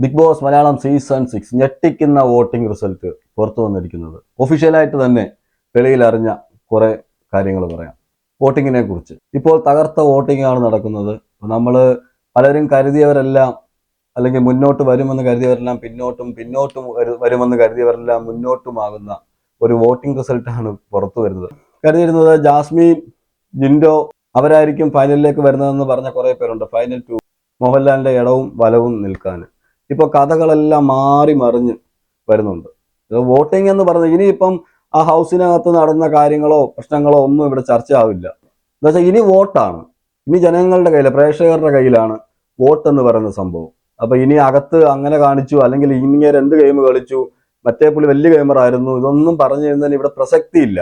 Big boss Malayalam season six ഞെട്ടിക്കുന്ന voting result പുറത്തു വന്നിരിക്കുന്നത്. ഒഫീഷ്യലായിട്ട് തന്നെ വെളിയിൽ അറിഞ്ഞ കുറെ കാര്യങ്ങൾ പറയാം. വോട്ടിങ്ങിനെ കുറിച്ച്. ഇപ്പോൾ തകർത്ത വോട്ടിംഗ് ആണ് നടക്കുന്നത് നമ്മൾ പലരും കരുതിയവരെല്ലാം അല്ലെങ്കിൽ മുന്നോട്ട് വരുമെന്ന് കരുതിയവരെല്ലാം പിന്നോട്ടും പിന്നോട്ടും വരു- വരുമെന്ന് കരുതിയവരെല്ലാം മുന്നോട്ടുമാകുന്ന ഒരു വോട്ടിംഗ് റിസൾട്ടാണ് പുറത്തു വരുന്നത്. കരുതിയിരുന്നത് ജാസ്മി ജിൻഡോ അവരായിരിക്കും ഫൈനലിലേക്ക് വരുന്നതെന്ന് പറഞ്ഞ കുറെ പേരുണ്ട്. ഫൈനൽ ടു മോഹൻലാലിന്റെ ഇടവും വലവും നിൽക്കാൻ. ഇപ്പോൾ കഥകളെല്ലാം മാറി മറിഞ്ഞ് വരുന്നുണ്ട്. വോട്ടിംഗ് എന്ന് പറഞ്ഞ ഇനിയിപ്പം ആ ഹൗസിനകത്ത് നടന്ന കാര്യങ്ങളോ പ്രശ്നങ്ങളോ ഒന്നും ഇവിടെ ചർച്ചയാവില്ല. എന്താ വെച്ചാൽ ഇനി വോട്ടാണ്. ഇനി ജനങ്ങളുടെ കയ്യിൽ പ്രേക്ഷകരുടെ കയ്യിലാണ് വോട്ട് എന്ന് പറയുന്ന സംഭവം. അപ്പൊ ഇനി അകത്ത് അങ്ങനെ കാണിച്ചു അല്ലെങ്കിൽ ഇങ്ങനെ എന്ത് ഗെയിം കളിച്ചു മറ്റേ പുള്ളി വലിയ ഗെയിമർ ആയിരുന്നു ഇതൊന്നും പറഞ്ഞു തരുന്നതിന് ഇവിടെ പ്രസക്തിയില്ല.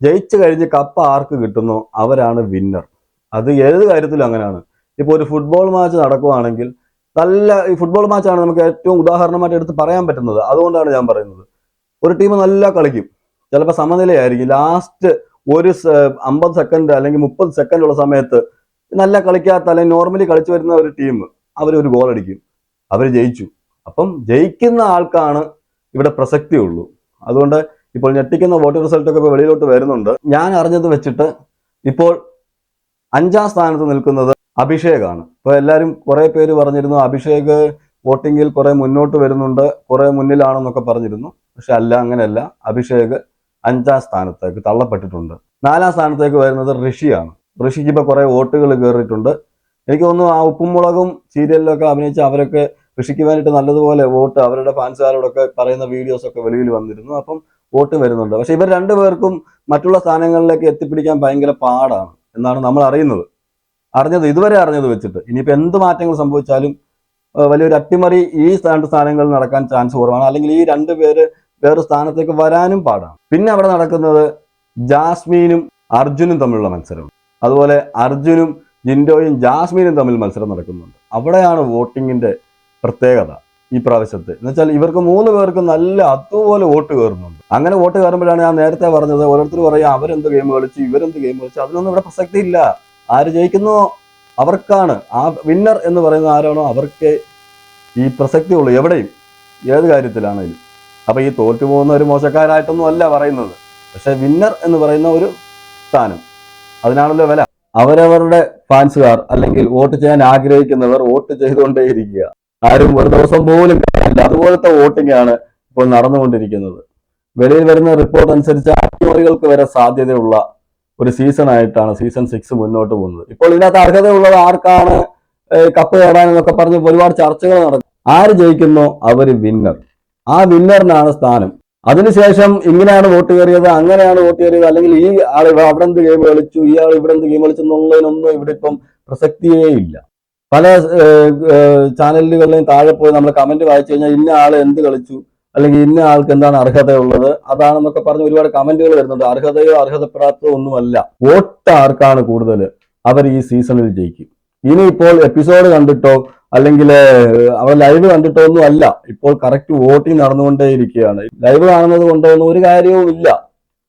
ജയിച്ചു കഴിഞ്ഞ് കപ്പ് ആർക്ക് കിട്ടുന്നോ അവരാണ് വിന്നർ അത് ഏത് കാര്യത്തിലും അങ്ങനെയാണ്. ഇപ്പോൾ ഒരു ഫുട്ബോൾ മാച്ച് നടക്കുവാണെങ്കിൽ നല്ല ഈ ഫുട്ബോൾ മാച്ചാണ് നമുക്ക് ഏറ്റവും ഉദാഹരണമായിട്ട് എടുത്ത് പറയാൻ പറ്റുന്നത്. അതുകൊണ്ടാണ് ഞാൻ പറയുന്നത്. ഒരു ടീം നല്ല കളിക്കും. ചിലപ്പോൾ സമനിലയായിരിക്കും. ലാസ്റ്റ് ഒരു അമ്പത് സെക്കൻഡ് അല്ലെങ്കിൽ മുപ്പത് സെക്കൻഡ് ഉള്ള സമയത്ത് നല്ല കളിക്കാത്ത അല്ലെങ്കിൽ നോർമലി കളിച്ചു വരുന്ന ഒരു ടീം അവർ ഒരു ഗോൾ അടിക്കും. അവർ ജയിച്ചു. അപ്പം ജയിക്കുന്ന ആൾക്കാണ് ഇവിടെ പ്രസക്തി ഉള്ളൂ. അതുകൊണ്ട് ഇപ്പോൾ ഞെട്ടിക്കുന്ന വോട്ട് റിസൾട്ട് ഒക്കെ ഇപ്പോൾ വെളിയിലോട്ട് വരുന്നുണ്ട്. ഞാൻ അറിഞ്ഞത് വെച്ചിട്ട് ഇപ്പോൾ അഞ്ചാം സ്ഥാനത്ത് നിൽക്കുന്നത് അഭിഷേകാണ്. ഇപ്പോൾ എല്ലാവരും കുറേ പേര് പറഞ്ഞിരുന്നു അഭിഷേക് വോട്ടിങ്ങിൽ കുറേ മുന്നോട്ട് വരുന്നുണ്ട് കുറേ മുന്നിലാണെന്നൊക്കെ പറഞ്ഞിരുന്നു. പക്ഷെ അല്ല അങ്ങനെയല്ല. അഭിഷേക് അഞ്ചാം സ്ഥാനത്തേക്ക് തള്ളപ്പെട്ടിട്ടുണ്ട്. നാലാം സ്ഥാനത്തേക്ക് വരുന്നത് ഋഷിയാണ്. ഋഷിക്ക് ഇപ്പൊ കുറെ വോട്ടുകൾ കയറിയിട്ടുണ്ട്. എനിക്ക് തോന്നുന്നു ആ ഉപ്പുമുളകും സീരിയലിലൊക്കെ അഭിനയിച്ച അവരൊക്കെ ഋഷിക്ക് വേണ്ടിയിട്ട് നല്ലതുപോലെ വോട്ട് അവരുടെ ഫാൻസുകാരോടൊക്കെ പറയുന്ന വീഡിയോസൊക്കെ വെളിയിൽ വന്നിരുന്നു. അപ്പം വോട്ട് വരുന്നുണ്ട്. പക്ഷെ ഇവർ രണ്ടുപേർക്കും മറ്റുള്ള സ്ഥാനങ്ങളിലേക്ക് എത്തിപ്പിടിക്കാൻ ഭയങ്കര പാടാണ് എന്നാണ് നമ്മൾ അറിയുന്നത്. അറിഞ്ഞത് ഇതുവരെ അറിഞ്ഞത് വെച്ചിട്ട്. ഇനിയിപ്പോൾ എന്ത് മാറ്റങ്ങൾ സംഭവിച്ചാലും വലിയൊരു അട്ടിമറി ഈ രണ്ട് സ്ഥാനങ്ങളിൽ നടക്കാൻ ചാൻസ് കുറവാണ്. അല്ലെങ്കിൽ ഈ രണ്ട് പേര് വേറെ സ്ഥാനത്തേക്ക് വരാനും പാടാണ്. പിന്നെ അവിടെ നടക്കുന്നത് ജാസ്മീനും അർജുനും തമ്മിലുള്ള മത്സരം. അതുപോലെ അർജുനും ജിൻഡോയും ജാസ്മീനും തമ്മിൽ മത്സരം നടക്കുന്നുണ്ട്. അവിടെയാണ് വോട്ടിങ്ങിന്റെ പ്രത്യേകത ഈ പ്രാവശ്യത്തെ. എന്ന് വെച്ചാൽ ഇവർക്ക് മൂന്ന് പേർക്ക് നല്ല അതുപോലെ വോട്ട് കയറുന്നുണ്ട്. അങ്ങനെ വോട്ട് കയറുമ്പോഴാണ് ഞാൻ നേരത്തെ പറഞ്ഞത് ഓരോരുത്തർ പറയാം അവരെന്ത് ഗെയിം കളിച്ചു ഇവരെന്ത് ഗെയിം കളിച്ചു അതിനൊന്നും ഇവിടെ പ്രസക്തി ഇല്ല ആര് ജയിക്കുന്നോ? അവർക്കാണ്. ആ വിന്നർ എന്ന് പറയുന്ന ആരാണോ? അവർക്ക് ഈ പ്രസക്തി ഉള്ളൂ എവിടെയും ഏത് കാര്യത്തിലാണെങ്കിലും അപ്പോൾ ഈ തോറ്റു പോകുന്ന ഒരു മോശക്കാരായിട്ടൊന്നും അല്ല പറയുന്നത്. പക്ഷെ വിന്നർ എന്ന് പറയുന്ന ഒരു സ്ഥാനം. അതിനാണല്ലോ വില. അവരവരുടെ ഫാൻസുകാർ അല്ലെങ്കിൽ വോട്ട് ചെയ്യാൻ ആഗ്രഹിക്കുന്നവർ വോട്ട് ചെയ്തുകൊണ്ടേയിരിക്കുക. ആരും ഒരു ദിവസം പോലും കഴിയില്ല അതുപോലത്തെ വോട്ടിംഗ് ആണ് ഇപ്പോൾ നടന്നുകൊണ്ടിരിക്കുന്നത്. വെളിയിൽ വരുന്ന റിപ്പോർട്ട് അനുസരിച്ച് അട്ടിമറികൾക്ക് വരെ സാധ്യതയുള്ള ഒരു സീസൺ ആയിട്ടാണ് സീസൺ സിക്സ് മുന്നോട്ട് പോകുന്നത്. ഇപ്പോൾ ഇതിനകത്ത് അർഹതയുള്ളത് ആർക്കാണ്? കപ്പ് നേടാനെന്നൊക്കെ പറഞ്ഞ് ഒരുപാട് ചർച്ചകൾ നടക്കും ആര് ജയിക്കുന്നു? അവർ വിന്നർ ആ വിന്നറിനാണ് സ്ഥാനം. അതിനുശേഷം ഇങ്ങനെയാണ് വോട്ട് കയറിയത് അങ്ങനെയാണ് വോട്ട് കയറിയത് അല്ലെങ്കിൽ ഈ ആൾ അവിടെ എന്ത് ഗെയിം കളിച്ചു ഈ ആൾ ഇവിടെ എന്ത് ഗെയിം കളിച്ചു എന്നുള്ളതിനൊന്നും ഇവിടെ ഇപ്പം പ്രസക്തിയേ ഇല്ല. പല ചാനലുകളിലെയും താഴെ പോയി നമ്മൾ കമന്റ് വായിച്ചു കഴിഞ്ഞാൽ ഇന്ന ആൾ എന്ത് കളിച്ചു അല്ലെങ്കിൽ ഇന്ന ആൾക്ക് എന്താണ് അർഹതയുള്ളത്? അതാണെന്നൊക്കെ പറഞ്ഞ് ഒരുപാട് കമന്റുകൾ വരുന്നുണ്ട്. അർഹതയോ അർഹതപ്പെടാത്തതോ ഒന്നുമല്ല. വോട്ട് ആർക്കാണ് കൂടുതൽ? അവർ ഈ സീസണിൽ ജയിക്കും. ഇനി ഇപ്പോൾ എപ്പിസോഡ് കണ്ടിട്ടോ അല്ലെങ്കിൽ അവർ ലൈവ് കണ്ടിട്ടോ ഒന്നും അല്ല. ഇപ്പോൾ കറക്റ്റ് വോട്ടിംഗ് നടന്നുകൊണ്ടേയിരിക്കുകയാണ്. ലൈവ് കാണുന്നത് കൊണ്ടോ ഒന്നും ഒരു കാര്യവും ഇല്ല.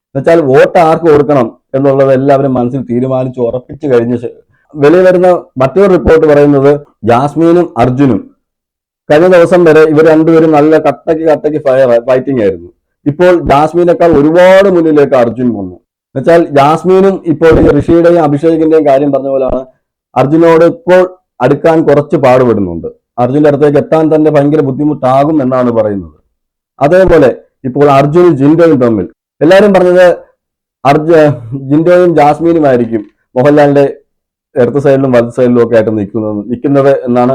എന്നുവെച്ചാൽ വോട്ട് ആർക്ക് കൊടുക്കണം എന്നുള്ളത് എല്ലാവരും മനസ്സിൽ തീരുമാനിച്ച് ഉറപ്പിച്ചു കഴിഞ്ഞ വെളിയിൽ വരുന്ന മറ്റൊരു റിപ്പോർട്ട് പറയുന്നത് ജാസ്മീനും അർജുനും. കഴിഞ്ഞ ദിവസം വരെ ഇവർ രണ്ടുപേരും നല്ല കട്ടക്ക് കട്ടക്ക് ഫയർ ഫൈറ്റിംഗ് ആയിരുന്നു. ഇപ്പോൾ ജാസ്മീനേക്കാൾ ഒരുപാട് മുന്നിലേക്ക് അർജുൻ വന്നു. എന്നുവെച്ചാൽ ജാസ്മീനും ഇപ്പോൾ ഋഷിയുടെയും അഭിഷേകിന്റെയും കാര്യം പറഞ്ഞ പോലെയാണ് അർജുനോട് ഇപ്പോൾ അടുക്കാൻ കുറച്ച് പാടുപെടുന്നുണ്ട്. അർജുന്റെ അടുത്തേക്ക് എത്താൻ തന്നെ ഭയങ്കര ബുദ്ധിമുട്ടാകും എന്നാണ് പറയുന്നത്. അതേപോലെ ഇപ്പോൾ അർജുനും ജിൻഡോയും തമ്മിൽ. എല്ലാവരും പറഞ്ഞത് അർജു ജിൻഡോയും ജാസ്മീനും ആയിരിക്കും മോഹൻലാലിന്റെ ഇടത്ത് സൈഡിലും വലത് സൈഡിലും ഒക്കെ ആയിട്ട് നിൽക്കുന്നത് നിൽക്കുന്നത് എന്നാണ്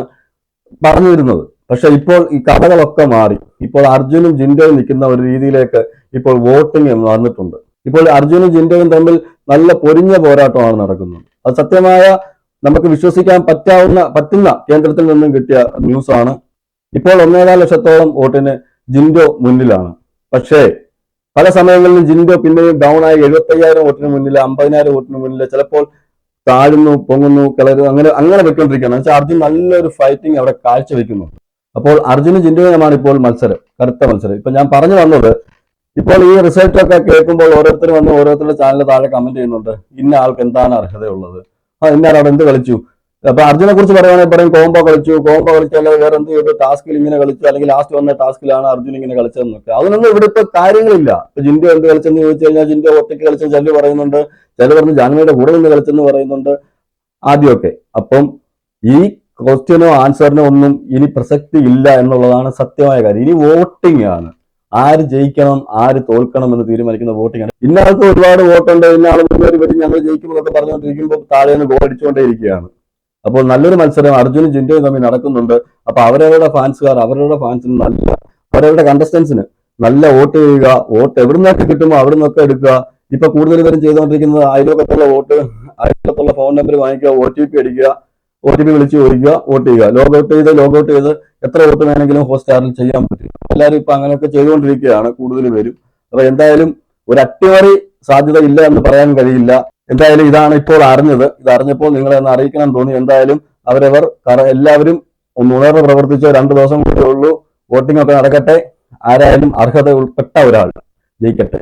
പറഞ്ഞിരുന്നത്. പക്ഷെ ഇപ്പോൾ ഈ കഥകളൊക്കെ മാറി. ഇപ്പോൾ അർജുനും ജിൻഡോയും നിൽക്കുന്ന ഒരു രീതിയിലേക്ക് ഇപ്പോൾ വോട്ടിംഗ് വന്നിട്ടുണ്ട്. ഇപ്പോൾ അർജുനും ജിൻഡോയും തമ്മിൽ നല്ല പൊരിഞ്ഞ പോരാട്ടമാണ് നടക്കുന്നത്. അത് സത്യമായ നമുക്ക് വിശ്വസിക്കാൻ പറ്റാവുന്ന പറ്റുന്ന കേന്ദ്രത്തിൽ നിന്നും കിട്ടിയ ന്യൂസ് ആണ് ഇപ്പോൾ ഒന്നേകാൽ ലക്ഷത്തോളം വോട്ടിന് ജിൻഡോ മുന്നിലാണ്. പക്ഷേ പല സമയങ്ങളിലും ജിൻഡോ പിന്നെയും ഡൗൺ ആയി എഴുപത്തയ്യായിരം വോട്ടിന് മുന്നിൽ അമ്പതിനായിരം വോട്ടിന് മുന്നിൽ ചിലപ്പോൾ താഴുന്നു പൊങ്ങുന്നു കിളരുന്നു അങ്ങനെ അങ്ങനെ വെക്കൊണ്ടിരിക്കുകയാണ് വെച്ചാൽ അർജുൻ നല്ലൊരു ഫൈറ്റിംഗ് അവിടെ കാഴ്ചവെക്കുന്നു. അപ്പോൾ അർജുനും ജിൻഡോയുമാണ് ഇപ്പോൾ മത്സരം കറുത്ത മത്സരം. ഇപ്പൊ ഞാൻ പറഞ്ഞു വന്നത് ഇപ്പോൾ ഈ റിസൾട്ട് ഒക്കെ കേൾക്കുമ്പോൾ ഓരോരുത്തർ വന്ന് ഓരോരുത്തരുടെ ചാനലിൽ താഴെ കമന്റ് ചെയ്യുന്നുണ്ട് ഇന്ന ആൾക്ക് എന്താണ് അർഹതയുള്ളത്? ആ ഇന്ന അവിടെ എന്ത് കളിച്ചു? അപ്പൊ അർജുനെ കുറിച്ച് പറയുകയാണെങ്കിൽ പറയും കോംബോ കളിച്ചു കോംബോ കളിച്ചു അല്ലെങ്കിൽ വേറെ എന്ത് ചെയ്തു? ടാസ്കിൽ ഇങ്ങനെ കളിച്ചു അല്ലെങ്കിൽ ലാസ്റ്റ് വന്ന ടാസ്കിലാണ് അർജുൻ ഇങ്ങനെ കളിച്ചതെന്നൊക്കെ. അതിനൊന്നും ഇവിടെ ഇപ്പൊ കാര്യങ്ങളില്ല. ജിൻഡോ എന്ത് കളിച്ചെന്ന് ചോദിച്ചു കഴിഞ്ഞാൽ ജിൻഡോ ഒറ്റയ്ക്ക് കളിച്ച ചെല്ലു പറയുന്നുണ്ട് ചില പറഞ്ഞ് ജാൻവിയുടെ കൂടെ നിന്ന് കളിച്ചെന്ന് പറയുന്നുണ്ട് ആദ്യമൊക്കെ. അപ്പം ഈ ക്വസ്റ്റ്യനോ ആൻസറിനോ ഒന്നും ഇനി പ്രസക്തി ഇല്ല എന്നുള്ളതാണ് സത്യമായ കാര്യം. ഇനി വോട്ടിംഗ് ആണ്. ആര് ജയിക്കണം ആര് തോൽക്കണം എന്ന് തീരുമാനിക്കുന്ന വോട്ടിംഗ് ആണ്. ഇന്നാൾക്ക് ഒരുപാട് വോട്ടുണ്ട് ഇന്നാൾ മുന്നേറി വരും ഞങ്ങൾ ജയിക്കുമെന്നൊക്കെ പറഞ്ഞുകൊണ്ടിരിക്കുമ്പോൾ താഴെ നിന്ന് ഗോൾ അടിച്ചുകൊണ്ടേയിരിക്കുകയാണ്. അപ്പോൾ നല്ലൊരു മത്സരം അർജുനും ജിൻഡോയും തമ്മിൽ നടക്കുന്നുണ്ട്. അപ്പൊ അവരവരുടെ ഫാൻസുകാർ അവരുടെ ഫാൻസിന് നല്ല അവരവരുടെ കണ്ടസ്റ്റൻസിന് നല്ല വോട്ട് ചെയ്യുക. വോട്ട് എവിടെ നിന്നൊക്കെ കിട്ടുമോ അവിടെ നിന്നൊക്കെ എടുക്കുക. ഇപ്പൊ കൂടുതൽ പേരും ചെയ്തുകൊണ്ടിരിക്കുന്നത് അയൽവക്കത്തുള്ള വോട്ട് അയൽവക്കത്തുള്ള ഫോൺ നമ്പർ വാങ്ങിക്കുക ഒ ടി പി അടിക്കുക. ഒ ടി പി വിളിച്ച് ചോദിക്കുക വോട്ട് ചെയ്യുക. ലോഗ് ഔട്ട് ചെയ്ത് ലോഗ് ഔട്ട് ചെയ്ത് എത്ര വോട്ട് വേണമെങ്കിലും ഹോസ്റ്റാറിൽ ചെയ്യാൻ പറ്റും. എല്ലാവരും ഇപ്പൊ അങ്ങനെയൊക്കെ ചെയ്തുകൊണ്ടിരിക്കുകയാണ് കൂടുതൽ പേരും. അപ്പൊ എന്തായാലും ഒരു അട്ടിമറി സാധ്യത ഇല്ല എന്ന് പറയാൻ കഴിയില്ല. എന്തായാലും ഇതാണ് ഇപ്പോൾ അറിഞ്ഞത്. ഇത് അറിഞ്ഞപ്പോൾ നിങ്ങളെ ഒന്ന് അറിയിക്കണം തോന്നി. എന്തായാലും അവരവർ എല്ലാവരും ഒന്ന് ഉണർവ് പ്രവർത്തിച്ച രണ്ട് ദിവസം കൂടെ ഉള്ളൂ. വോട്ടിംഗ് ഒക്കെ നടക്കട്ടെ. ആരായാലും അർഹത ഉൾപ്പെട്ട ഒരാൾ ജയിക്കട്ടെ.